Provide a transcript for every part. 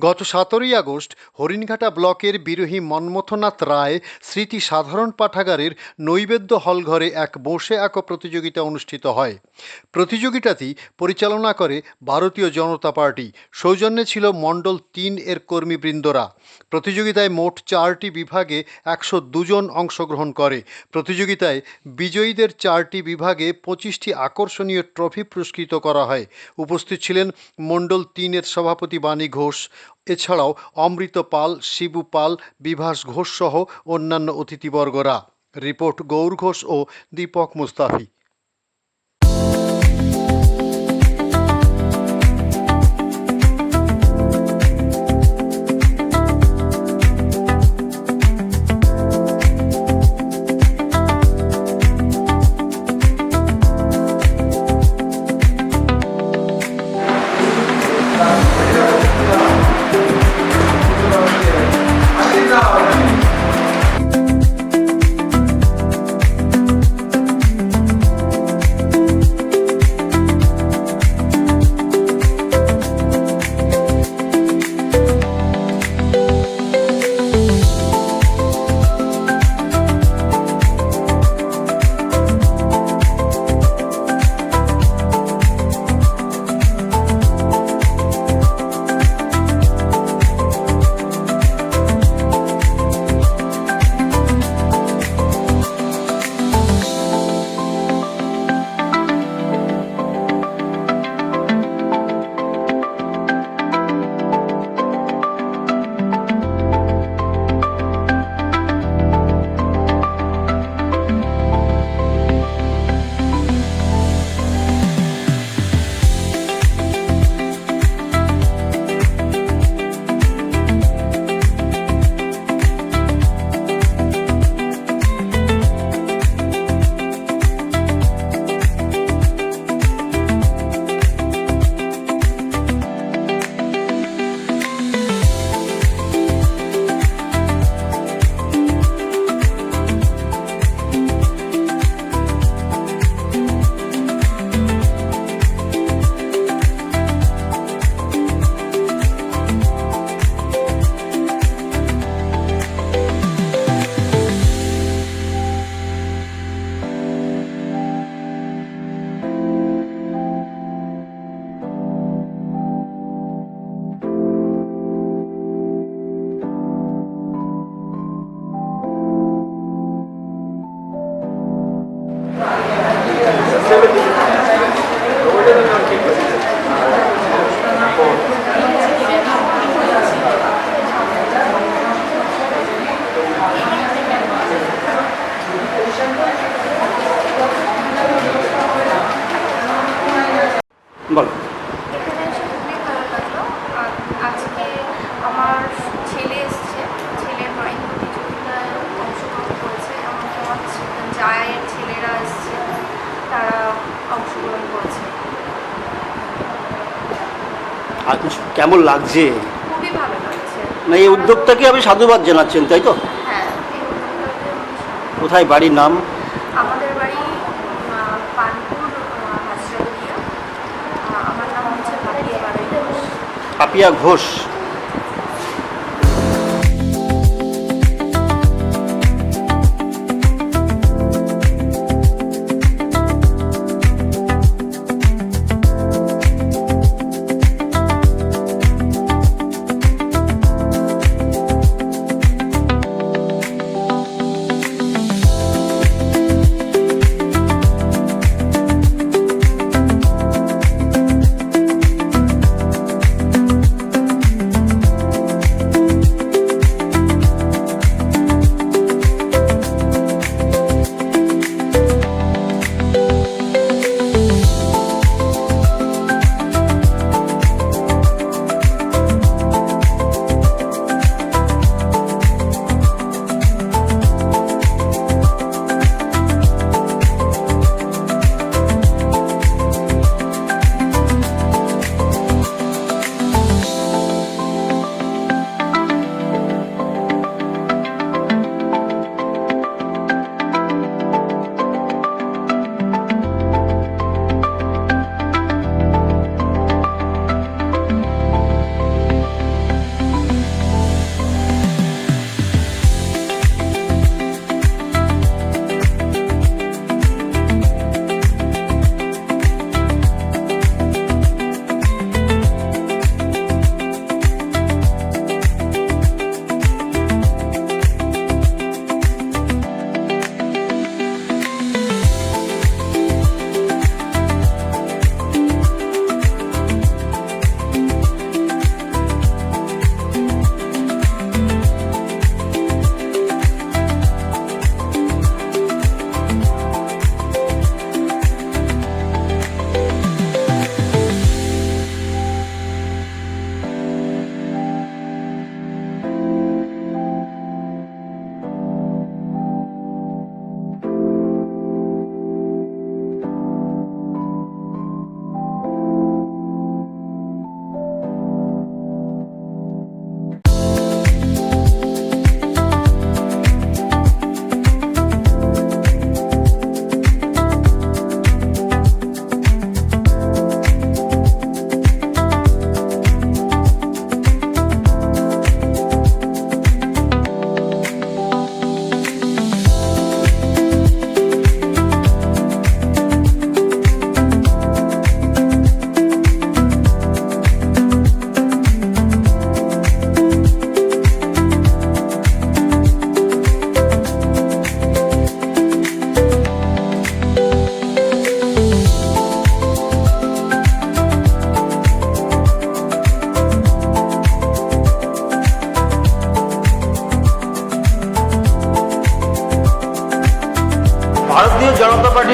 গত সতেরোই আগস্ট হরিণঘাটা ব্লকের বিরোহী মন্মথনাথ রায় স্মৃতি সাধারণ পাঠাগারের নৈবেদ্য হলঘরে এক বসে আঁকো প্রতিযোগিতা অনুষ্ঠিত হয়। প্রতিযোগিতাটি পরিচালনা করে ভারতীয় জনতা পার্টি। সৌজন্যে ছিল মণ্ডল তিন এর কর্মীবৃন্দরা। প্রতিযোগিতায় মোট চারটি বিভাগে একশো দুজন অংশগ্রহণ করে। প্রতিযোগিতায় বিজয়ীদের চারটি বিভাগে পঁচিশটি আকর্ষণীয় ট্রফি পুরস্কৃত করা হয়। উপস্থিত ছিলেন মণ্ডল তিনের সভাপতি বাণী ঘোষ এছাড়াও অমৃত পাল শিবু পাল বিভাস ঘোষ সহ অন্যান্য অতিথিবর্গরা। রিপোর্ট গৌর ঘোষ ও দীপক মুস্তাফি। বলো এখানে এসে খুবই ভালো লাগল আর আজকে আমার ছেলে এসছে ছেলে ড্রয়িং প্রতিযোগিতায় অংশগ্রহণ করেছে এমনকি আমার ছে- জায়ের ছেলেরা এসছে তারা অংশগ্রহণ করেছে আর কেমন লাগছে? খুবই ভালো লাগছে। না এই উদ্যোগটাকে আপনি সাধুবাদ জানাচ্ছেন তাই তো? হ্যাঁ কোথায় বাড়ির নাম? আমাদের বাড়ি পানপুর হাজরাগড়িয়া আমার নাম হচ্ছে পাপিয়া ঘোষ।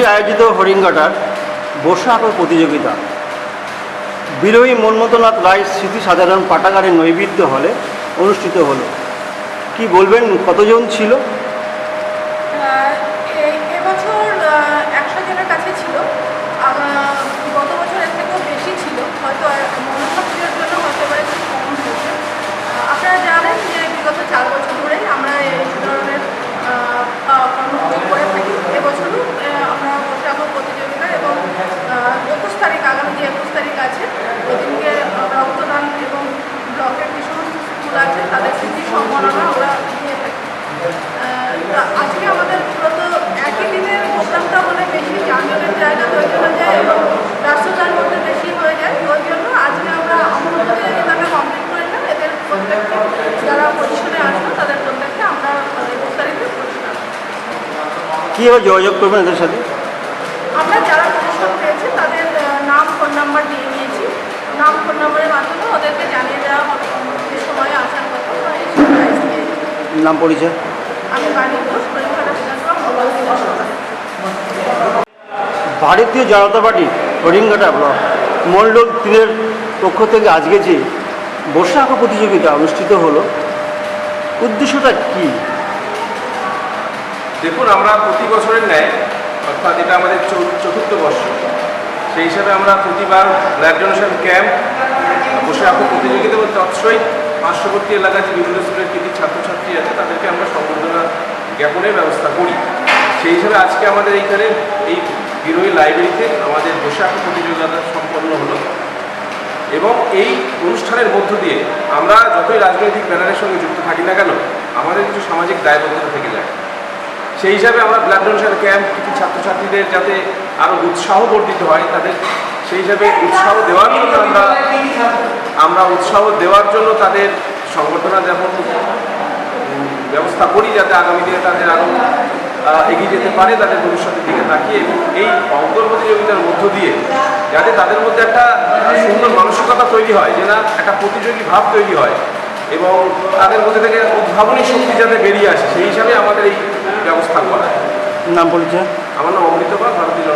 জনতা আয়োজিত হরিঙ্গাটার আঁকার প্রতিযোগিতা। বিরোহী মন্মথনাথ রায় স্মৃতি সাধারণ পাঠাগারের নৈবেদ্য হলে অনুষ্ঠিত হলো। কি বলবেন, কতজন ছিল? আপনারা জানেন যে বিগত চার বছর ধরেই আমরা এই ধরনের আহ, আহ, কর্মসূচি করে থাকি এবছরও আহ, আমরা বসে আঁকো প্রতিযোগিতা এবং একুশ তারিখ আগামী যে একুশ তারিখ আছে ওদিনকে রক্তদান এবং ব্লকের যে সমস্ত স্কুল আছে তাদের স্মৃতি সম্মাননা আমরা দিয়ে থাকি আহ, তা আজকে আমাদের মূলত একই দিনের প্রোগ্রামটা হলে বেশি যানজটের জায়গা তৈরি হয়ে যায় এবং রাষ্ট্রযান মধ্যে বেশি হয়ে যায় ওই জন্য আজকে আমরা আমার প্রতিযোগিতাটা কমপ্লিট করে নিলাম এদের প্রত্যেককে যারা পজিশনে আসবে তাদের প্রত্যেককে আমরা একুশ তারিখে পুরস্কার দেব। কীভাবে যোগাযোগ করবেন এদের সাথে? আমরা যারা পেয়েছে তাদের নাম ফোন নাম্বার দিয়ে নিয়েছি নাম ফোন নাম্বারের মাধ্যমে ওদেরকে জানিয়ে দেওয়া হবে যে সময়ে আসার কথা বা এই সময় আসবে। নাম পরিচয়? আমি বাণী ঘোষ পরীক্ষাটা বিধানসভা মোবাইল দিনের ভারতীয় জনতা পার্টি হরিঙ্গাটা ব্লক মণ্ডল তিনের পক্ষ থেকে আজকে যে আঁকা প্রতিযোগিতা অনুষ্ঠিত হলো উদ্দেশ্যটা কী? দেখুন, আমরা প্রতি বছরের ন্যায়, অর্থাৎ এটা আমাদের চতুর্থ বর্ষ, সেই হিসাবে আমরা প্রতিবার ব্লাড ডোনেশন ক্যাম্প, বসে আঁকো প্রতিযোগিতা বলতে অবশ্যই পার্শ্ববর্তী এলাকায় যে বিভিন্ন স্কুলের কৃতি ছাত্রছাত্রী আছে, তাদেরকে আমরা সম্বর্ধনা জ্ঞাপনের ব্যবস্থা করি। সেই হিসাবে আজকে আমাদের এইখানে এই বিরোহী লাইব্রেরিতে আমাদের আঁকো প্রতিযোগিতা সম্পন্ন হলো। এবং এই অনুষ্ঠানের মধ্য দিয়ে আমরা যতই রাজনৈতিক ব্যানারের সঙ্গে যুক্ত থাকি না কেন, আমাদের কিছু সামাজিক দায়বদ্ধতা থেকে যায়। সেই হিসাবে আমরা ব্লাড ডোনেশন ক্যাম্প কিছু ছাত্রছাত্রীদের যাতে আরও উৎসাহ বর্ধিত হয়, তাদের সেই হিসাবে উৎসাহ দেওয়ার জন্য আমরা আমরা উৎসাহ দেওয়ার জন্য তাদের সংগঠনা যেমন ব্যবস্থা করি যাতে আগামী দিনে তাদের আরও এগিয়ে যেতে পারে, তাদের ভবিষ্যতের দিকে তাকিয়ে। এই অঙ্কন প্রতিযোগিতার মধ্য দিয়ে যাতে তাদের মধ্যে একটা সুন্দর মানসিকতা তৈরি হয়, যে না, একটা প্রতিযোগী ভাব তৈরি হয় এবং তাদের মধ্যে থেকে উদ্ভাবনী শক্তি যাতে বেরিয়ে আসে, সেই হিসাবে আমাদের এই ব্যবস্থা করা। নাম পরিচয় আমার নাম অমৃতপাল ভারতীয়